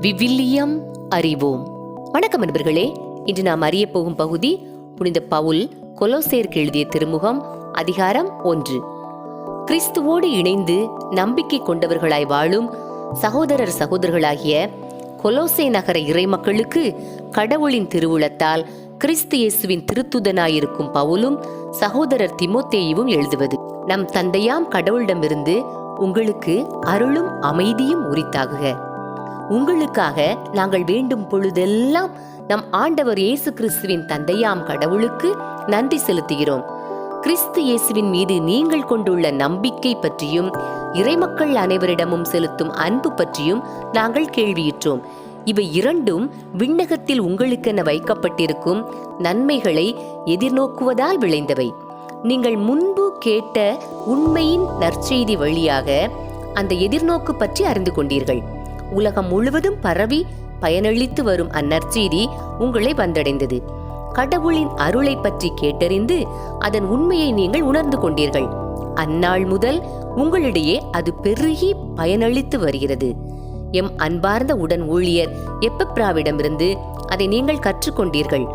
விவிலியம் அறிவோம். வணக்கம் நண்பர்களே இன்று நாம் அறிய போகும் பகுதி புனித பவுல் கொலோசேருக்கு எழுதிய திருமுகம் அதிகாரம் ஒன்று. கிறிஸ்துவோடு இணைந்து நம்பிக்கை கொண்டவர்களாய் வாழும் சகோதரர் சகோதரர்களாகிய கொலோசே நகர இறைமக்களுக்கு கடவுளின் திருவுளத்தால் கிறிஸ்து இயேசுவின் திருத்துதனாயிருக்கும் பவுலும் சகோதரர் திமோத்தேயுவும் எழுதுவது. நம் தந்தையாம் கடவுளிடமிருந்து உங்களுக்கு அருளும் அமைதியும் உரித்தாகுக. உங்களுக்காக நாங்கள் வேண்டும் பொழுதெல்லாம் நம் ஆண்டவர் இயேசு கிறிஸ்துவின் தந்தையாம் கடவுளுக்கு நன்றி செலுத்துகிறோம். கிறிஸ்து இயேசுவின் மீது நீங்கள் கொண்டுள்ள நம்பிக்கை பற்றியும் இறைமக்கள் அனைவரிடமும் செலுத்தும் அன்பு பற்றியும் நாங்கள் கேள்வியிற்றோம் இவை இரண்டும் விண்ணகத்தில் உங்களுக்கென வைக்கப்பட்டிருக்கும் நன்மைகளை எதிர்நோக்குவதால் விளைந்தவை. நீங்கள் முன்பு கேட்ட உண்மையின் நற்செய்தி வழியாக அந்த எதிர்நோக்கு பற்றி அறிந்து கொண்டீர்கள். உலகம் முழுவதும் பரவி பயனளித்து வரும் அந்நற்செய்தி உங்களை வந்தடைந்தது. கடவுளின் அருளை பற்றி கேட்டறிந்து அதன் உண்மையை நீங்கள் உணர்ந்து கொண்டீர்கள். அந்நாள் முதல் உங்களிடையே அது பெருகி பயனளித்து வருகிறது. எம் அன்பார்ந்த உடன் ஊழியர் எப்பப்ராவிடமிருந்து அதை நீங்கள் கற்றுக்கொண்டீர்கள்?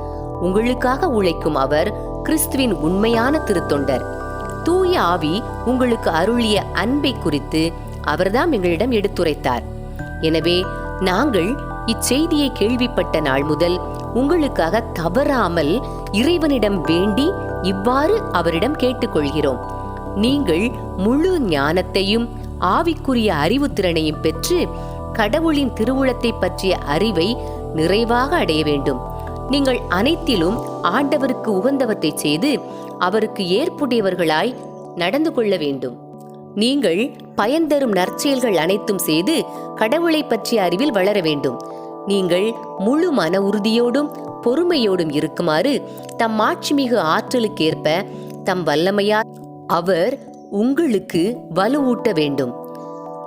உங்களுக்காக உழைக்கும் அவர் கிறிஸ்துவின் உண்மையான திருத்தொண்டர். தூய ஆவி உங்களுக்கு அருளிய அன்பை குறித்து அவர்தான் எங்களிடம் எடுத்துரைத்தார். எனவே நாங்கள் இச்செய்தியை கேள்விப்பட்ட நாள் முதல் உங்களுக்காக தவறாமல் இறைவனிடம் வேண்டி இவ்வாறு அவரிடம் கேட்டுக்கொள்கிறோம். நீங்கள் முழு ஞானத்தையும் ஆவிக்குரிய அறிவுத்திறனையும் பெற்று கடவுளின் திருவுளத்தை பற்றிய அறிவை நிறைவாக அடைய வேண்டும். நீங்கள் அனைத்திலும் ஆண்டவருக்கு உகந்தவற்றை செய்து அவருக்கு ஏற்புடையவர்களாய் நடந்து கொள்ள வேண்டும். நீங்கள் பயன் தரும் நற்செயல்கள் அனைத்தும் செய்து கடவுளை பற்றிய அறிவில் வளர வேண்டும். நீங்கள் முழு மன உறுதியோடும் பொறுமையோடும் இருக்குமாறு தம் மாட்சிமிகு ஆற்றலுக்கேற்ப தம் வல்லமையார் அவர் உங்களுக்கு வலுவூட்ட வேண்டும்.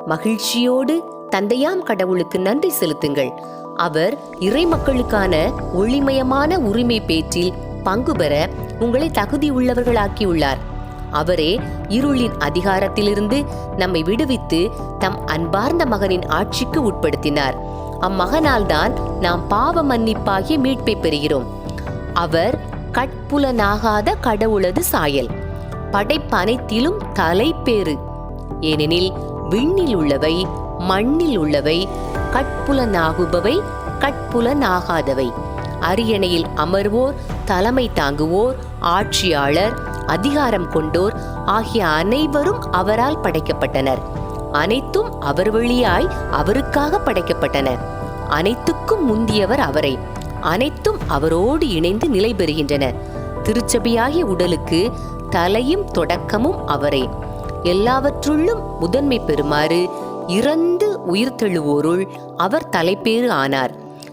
மகிழ்ச்சியோடு தந்தையாம் கடவுளுக்கு நன்றி செலுத்துங்கள். அவர் இறைமக்களுக்கான ஒளிமயமான உரிமை பேற்றில் பங்கு பெற உங்களை தகுதி உள்ளவர்களாக்கியுள்ளார் அவரே இருளின் அதிகாரத்திலிருந்து நம்மை விடுவித்து தம் அன்பார்ந்த மகனின் ஆட்சிக்கு உட்படுத்தினார். அம்மகனால்தான் நாம் பாவ மன்னிப்பாகிய மீட்பை பெறுகிறோம். அவர் கட்புலனாகாத கடவுளது சாயல். படைப்பனைத்திலும் தலைப்பேறு. ஏனெனில் விண்ணில் உள்ளவை மண்ணில் உள்ளவை கட்புலனாகுபவை கட்புலனாகாதவை. அரியணையில் அமர்வோர் தலைமை தாங்குவோர் ஆட்சியாளர் அதிகாரம் கொண்டோர் ஆகிய அனைவரும் அவரால் படைக்கப்பட்டனர். அனைத்தும் அவர் வழியாய் அவருக்காக படைக்கப்பட்டன அனைத்துக்கும் முந்தியவர் அவரை. அனைத்தும் அவரோடு இணைந்து நிலை பெறுகின்றன திருச்சபையாகிய உடலுக்கு தலையும் தொடக்கமும் அவரே. எல்லாவற்றுள்ளும் முதன்மை பெறுமாறு இறந்து உயிர்த்தெழுவோருள் அவர் தலைப்பேறு ஆனார்.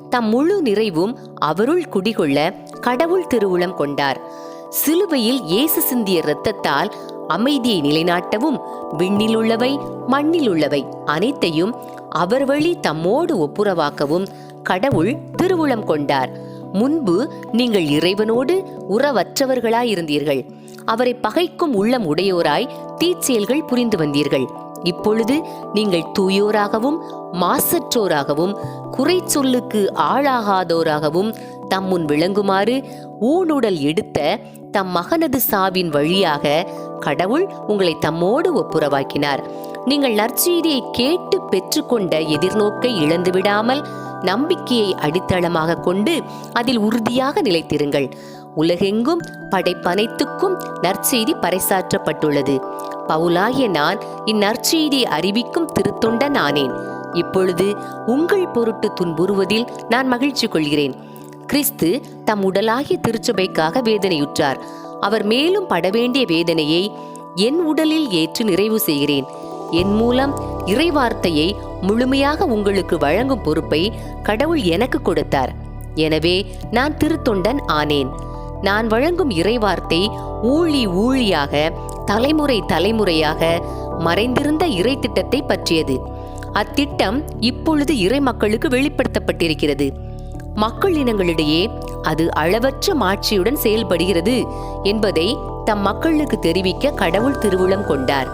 தம் முழு நிறைவும் அவருள் குடிகொள்ள கடவுள் திருவுளம் கொண்டார். சிலுவையில் இயேசு சிந்திய இரத்தத்தால் அமைதியை நிலைநாட்டவும் விண்ணில் உள்ளவை மண்ணில் உள்ளவை அனைத்தையும் அவர் வழி தம்மோடு ஒப்புரவாக்கவும் கடவுள் திருவுளம் கொண்டார். முன்பு நீங்கள் இறைவனோடு உறவற்றவர்களாயிருந்தீர்கள். அவரை பகைக்கும் உள்ளம் உடையோராய் தீச்செயல்கள் புரிந்து வந்தீர்கள். இப்பொழுது நீங்கள் தூயோராகவும் மாசற்றோராகவும் குறை சொல்லுக்கு ஆளாகாதோராகவும் தம்முன் விளங்குமாறு ஊனுடல் எடுத்த தம் மகனது சாவின் வழியாக கடவுள் உங்களை தம்மோடு ஒப்புரவாக்கினார். நீங்கள் நற்செய்தியை கேட்டு பெற்றுக்கொண்ட எதிர்நோக்கை இழந்துவிடாமல் நம்பிக்கையை அடித்தளமாக கொண்டு அதில் உறுதியாக நிலைத்திருங்கள். உலகெங்கும் படைப்பனைத்துக்கும் நற்செய்தி பறைசாற்றப்பட்டுள்ளது. பவுலாகிய நான் இந்நற்செய்தியை அறிவிக்கும் திருத்தொண்ட நானேன். இப்பொழுது உங்கள் பொருட்டு துன்புறுவதில் நான் மகிழ்ச்சி கொள்கிறேன். கிறிஸ்து தம் உடலாகிய திருச்சபைக்காக வேதனையுற்றார். அவர் மேலும் பட வேண்டிய வேதனையை என் உடலில் ஏற்று நிறைவு செய்கிறேன். என் மூலம் இறைவார்த்தையை முழுமையாக உங்களுக்கு வழங்கும் பொறுப்பை கடவுள் எனக்கு கொடுத்தார். எனவே நான் திருத்தொண்டன் ஆனேன். நான் வழங்கும் இறைவார்த்தை ஊழி ஊழியாக தலைமுறை தலைமுறையாக மறைந்திருந்த இறை திட்டத்தை பற்றியது. அத்திட்டம் இப்பொழுது இறை மக்களுக்கு வெளிப்படுத்தப்பட்டிருக்கிறது. மக்கள் இனங்களிடையே அது அளவற்ற மாட்சியுடன் செயல்படுகிறது என்பதை தம் மக்களுக்கு தெரிவிக்க கடவுள் திருவுளம் கொண்டார்.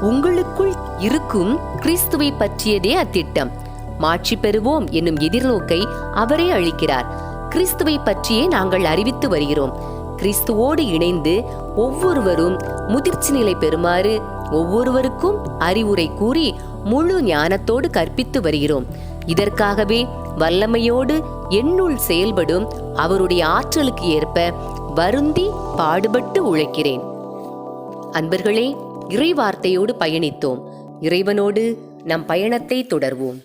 உங்களுக்குள் இருக்கும் கிறிஸ்துவை பற்றியதே அத்திட்டம். மாட்சி பெறுவோம் என்னும் எதிர்நோக்கை அவரே அளிக்கிறார். கிறிஸ்துவை பற்றியே நாங்கள் அறிவித்து வருகிறோம். கிறிஸ்துவோடு இணைந்து ஒவ்வொருவரும் முதிர்ச்சி நிலை பெறுமாறு ஒவ்வொருவருக்கும் அறிவுரை கூறி முழு ஞானத்தோடு கற்பித்து வருகிறோம். இதற்காகவே வல்லமையோடு என்னுள் செயல்படும் அவருடைய ஆற்றலுக்கு ஏற்ப வருந்தி பாடுபட்டு உழைக்கிறேன். அன்பர்களே இறைவார்த்தையோடு பயணித்தோம். இறைவனோடு நம் பயணத்தை தொடர்வோம்.